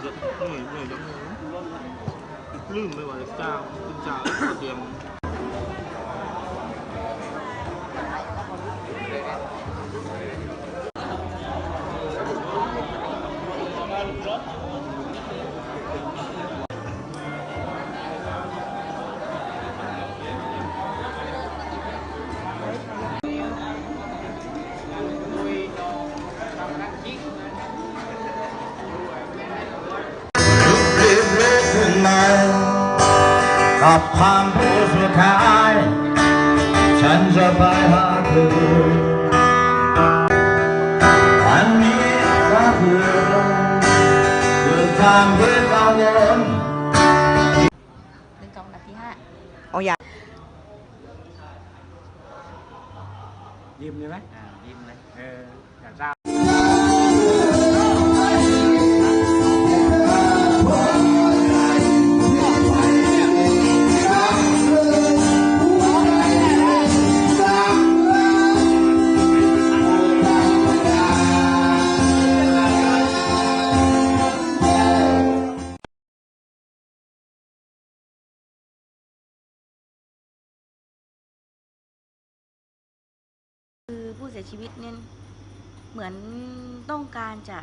เหนื่อยเหนื่อยจังเลยปลื่นไม่ไหวแล้จ้าคุณเจ้าเตรียม กับความผู้สุดท้าย ฉันจะไปหาเธอวันนี้ก็คือคือความคิดกังวลหนึ่งสองนาทีห้าเอาอย่ายิ้มเลยไหมอ่ายิ้มเลยเอออยากทราบ เสียชีวิตเนี่ยเหมือนต้องการจะ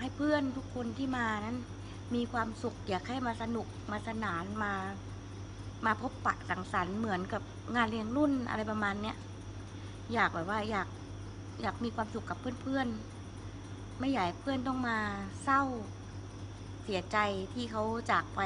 ให้เพื่อนทุกคนที่มานั้น มีความสุขอยากให้มาสนุกมาสนานมา มาพบปะสังสรรค์เหมือนกับงานเลี้ยงรุ่นอะไรประมาณเนี้ยอยากแบบว่าอยากอยากมีความสุขกับเพื่อนๆ ไม่อยากเพื่อนต้องมาเศร้าเสียใจที่เขาจากไป